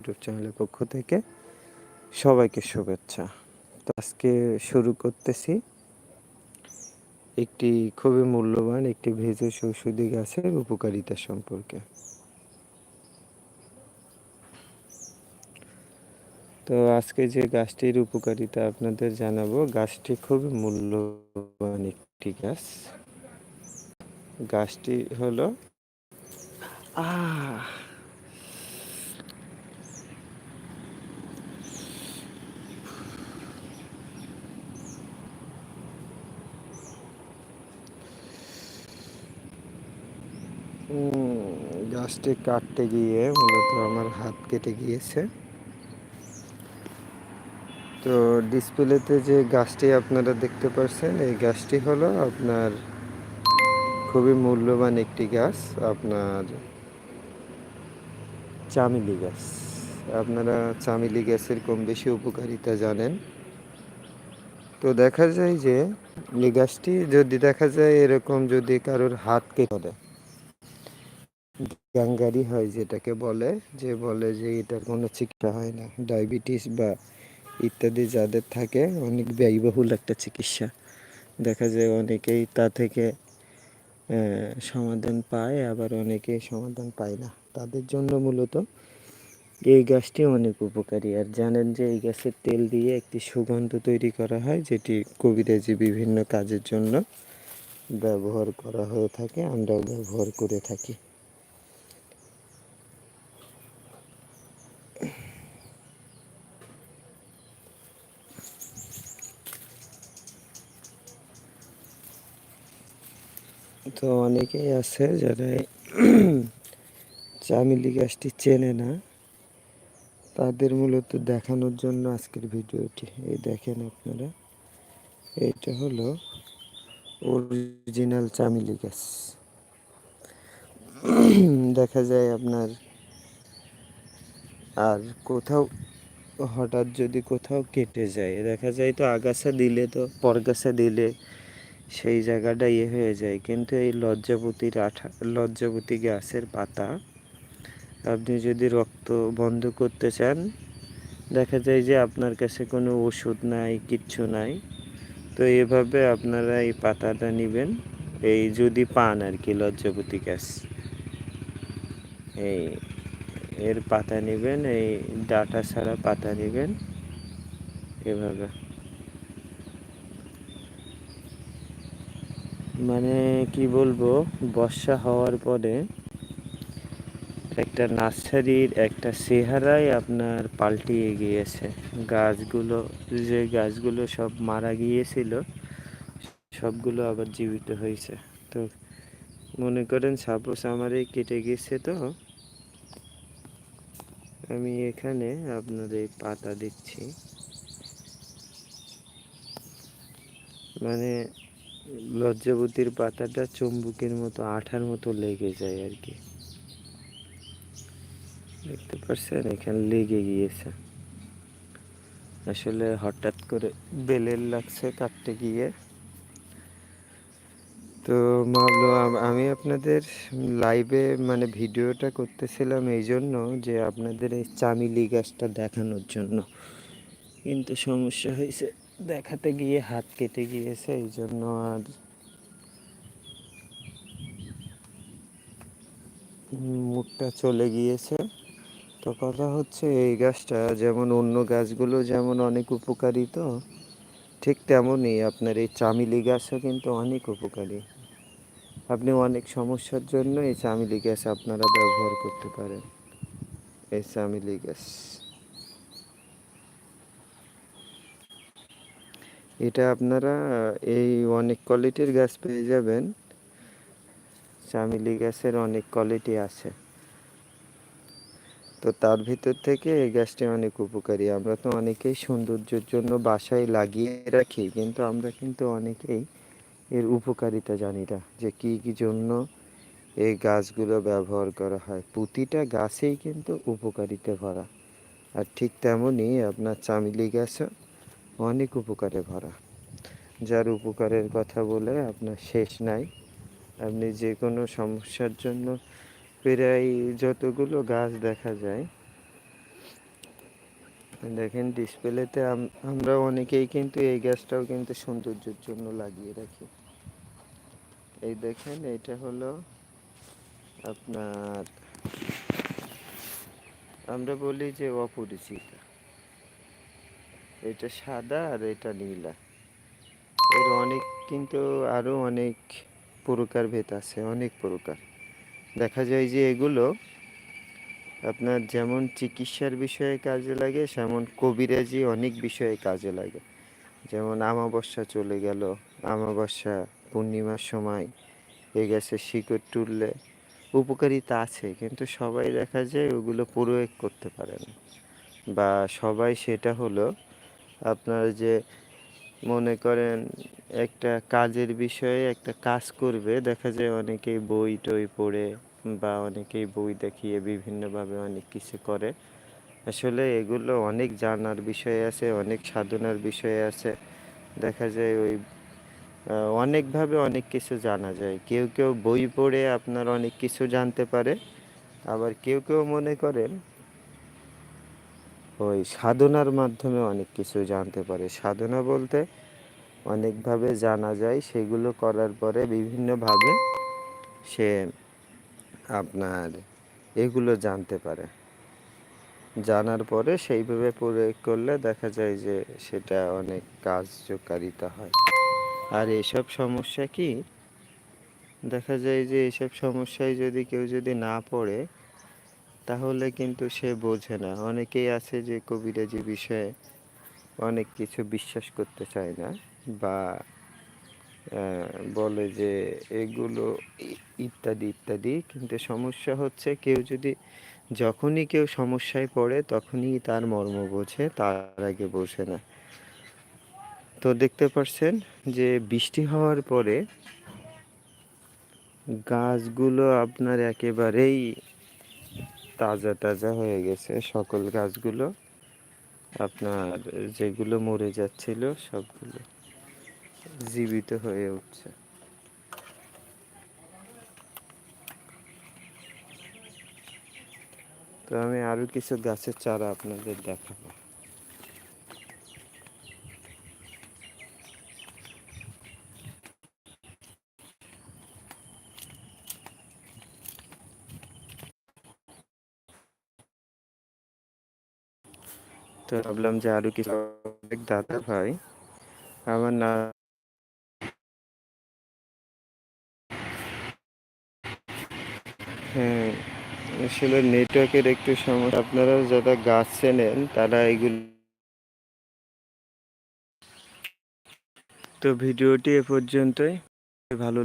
YouTube চ্যানেলের পক্ষ থেকে সবাইকে শুভেচ্ছা। তো আজকে শুরু করতেছি একটি খুবই মূল্যবান একটি ভেষজ ঔষধি গাছের উপকারিতা সম্পর্কে। তো আজকে যে গাছটির উপকারিতা আপনাদের জানাব, গাছটি খুবই মূল্যবান একটি গাছ। গাছটি হলো, আহ গাছটি কাটতে গিয়ে মূলত আমার হাত কেটে গিয়েছে। তো ডিসপ্লেতে যে গাছটি আপনারা দেখতে পাচ্ছেন এই গাছটি হলো আপনার খুবই মূল্যবান একটি গাছ, আপনার চামেলি গাছ। আপনারা চামেলি গাছের কম বেশি উপকারিতা জানেন। তো দেখা যায় যে, এই গাছটি যদি দেখা যায় এরকম যদি কারোর হাত কেটে দেয় গ্যাঙ্গারি হয় যেটাকে বলে, যে বলে যে এটার কোনো চিকিৎসা হয় না। ডায়াবেটিস বা ইত্যাদি যাদের থাকে, অনেক ব্যয়বহুল একটা চিকিৎসা। দেখা যায় অনেকেই তা থেকে সমাধান পায়, আবার অনেকে সমাধান পায় না। তাদের জন্য মূলত এই গাছটি অনেক উপকারী। আর জানেন যে এই গাছের তেল দিয়ে একটি সুগন্ধ তৈরি করা হয়, যেটি কবিরাজি বিভিন্ন কাজের জন্য ব্যবহার করা হয়ে থাকে, আমরাও ব্যবহার করে থাকি। তো অনেকেই আছে যারা চামিলি গাছটি চেনে না। তাদের মূলত দেখানোর জন্য আজকের ভিডিওটি। এই দেখেন আপনারা এটা হলো অরিজিনাল চামিলি গাছ দেখা যায় আপনার আর কোথাও, হঠাৎ যদি কোথাও কেটে যায়, দেখা যায় তো আগাছা দিলে তো পরগাছা দিলে সেই জায়গাটা ইয়ে হয়ে যায়। কিন্তু এই লজ্জাপতির আঠা লজ্জাপতি গাছের পাতা, আপনি যদি রক্ত বন্ধ করতে চান, দেখা যায় যে আপনার কাছে কোনো ওষুধ নাই, কিচ্ছু নাই। তো এভাবে আপনারা এই পাতাটা নেবেন। এই যদি পান আর কি লজ্জাপতি গাছ এই এর পাতা নেবেন, এই ডাটা ছাড়া পাতা নেবেন। এভাবে। মানে কি বলব, বর্ষা হওয়ার পরে একটা নার্সারির একটা চেহারাই আপনার পাল্টিয়ে গিয়েছে। গাছগুলো, যে গাছগুলো সব মারা গিয়েছিল, সবগুলো আবার জীবিত হয়েছে। তো মনে করেন সাপোজ আমার এই কেটে গেছে তো, আমি এখানে আপনার এই পাতা দিচ্ছি। মানে লজ্জাবতীর পাতাটা চুম্বুকের মতো, আঠার মতো লেগে যায় আর কি। দেখতে পাচ্ছেন এখানে লেগে গিয়েছে। আসলে হঠাৎ করে বেলের লাগছে কাটতে গিয়ে। তো আমি আপনাদের লাইভে মানে ভিডিওটা করতেছিলাম এই জন্য যে আপনাদের এই চামিলি গাছটা দেখানোর জন্য। কিন্তু সমস্যা হয়েছে দেখাতে গিয়ে হাত কেটে গিয়েছে, এই জন্য আর মুখটা চলে গিয়েছে। তো কথা হচ্ছে, এই গাছটা যেমন অন্য গাছগুলো যেমন অনেক উপকারী তো, ঠিক তেমনই আপনার এই চামিলি গাছও কিন্তু অনেক উপকারী। আপনি অনেক সমস্যার জন্য এই চামিলি গাছ আপনারা ব্যবহার করতে পারেন। এই চামিলি গাছ। এটা আপনারা এই অনেক কোয়ালিটির গাছ পেয়ে যাবেন। চামিলি গাছের অনেক কোয়ালিটি আছে। তো তার ভিতর থেকে এই গাছটি অনেক উপকারী। আমরা তো অনেকেই সৌন্দর্যের জন্য বাসায় লাগিয়ে রাখি, কিন্তু আমরা কিন্তু অনেকেই এর উপকারিতা জানি না যে কী কী জন্য এই গাছগুলো ব্যবহার করা হয়। প্রতিটা গাছেই কিন্তু উপকারিতা ভরা। আর ঠিক তেমনই আপনার চামিলি গাছও অনেক উপকারে ভরা। যার উপকারের কথা বলে আপনার শেষ নাই। আপনি যে কোনো সমস্যার জন্য প্রায় যতগুলো গাছ দেখা যায়, দেখেন ডিসপ্লেতে আমরা অনেকেই কিন্তু এই গাছটাও কিন্তু সৌন্দর্যের জন্য লাগিয়ে রাখি। এই দেখেন, এটা হলো আপনার, আমরা বলি যে অপরিচিত। এটা সাদা আর এটা নীলা। এর অনেক কিন্তু আরও অনেক প্রকার ভেদ আছে, অনেক প্রকার। দেখা যায় যে এগুলো আপনার যেমন চিকিৎসার বিষয়ে কাজে লাগে, সেমন কবিরাজি অনেক বিষয়ে কাজে লাগে। যেমন আমাবস্যা চলে গেল, আমাবস্যা পূর্ণিমার সময় এ গেছে শিকড় তুললে উপকারিতা আছে, কিন্তু সবাই দেখা যায় ওগুলো প্রয়োগ করতে পারে না। বা সবাই সেটা হলো আপনার যে মনে করেন একটা কাজের বিষয়ে একটা কাজ করবে, দেখা যায় অনেকেই বই টই পড়ে বা অনেকেই বই দেখিয়ে বিভিন্নভাবে অনেক কিছু করে। আসলে এগুলো অনেক জানার বিষয় আছে, অনেক সাধনার বিষয় আছে। দেখা যায় ওই অনেকভাবে অনেক কিছু জানা যায়। কেউ কেউ বই পড়ে আপনার অনেক কিছু জানতে পারে, আবার কেউ কেউ মনে করেন ওই সাধনার মাধ্যমে অনেক কিছু জানতে পারে। সাধনা বলতে অনেকভাবে জানা যায়। সেগুলো করার পরে বিভিন্নভাবে সে আপনার এগুলো জানতে পারে। জানার পরে সেইভাবে প্রয়োগ করলে দেখা যায় যে সেটা অনেক কার্যকারিতা হয়। আর এসব সমস্যা কি? দেখা যায় যে এসব সমস্যায় যদি কেউ যদি না পড়ে তাহলে কিন্তু সে বোঝে না। অনেকেই আছে যে কবিরাজি বিষয়ে অনেক কিছু বিশ্বাস করতে চায় না বা বলে যে এগুলো ইত্যাদি ইত্যাদি। কিন্তু সমস্যা হচ্ছে কেউ যদি যখনই কেউ সমস্যায় পড়ে তখনই তার মর্ম বোঝে, তার আগে বোঝে না। তো দেখতে পাচ্ছেন যে বৃষ্টি হওয়ার পরে গাছগুলো আপনার একেবারেই তাজা তাজা হয়ে গেছে সকল গাছগুলো। আপনার যেগুলো মরে যাচ্ছিল সবগুলো জীবিত হয়ে উঠছে। তো আমি আরও কিছু গাছের চারা আপনাদের দেখাবো। তো ভাবলাম যে আরও কিছু দাদা ভাই। আমার না হ্যাঁ আসলে নেটওয়ার্কের একটু সমস্যা। আপনারা যারা গাছ চেনেন, তারা এগুলো তো ভিডিওটি এ পর্যন্তই। ভালো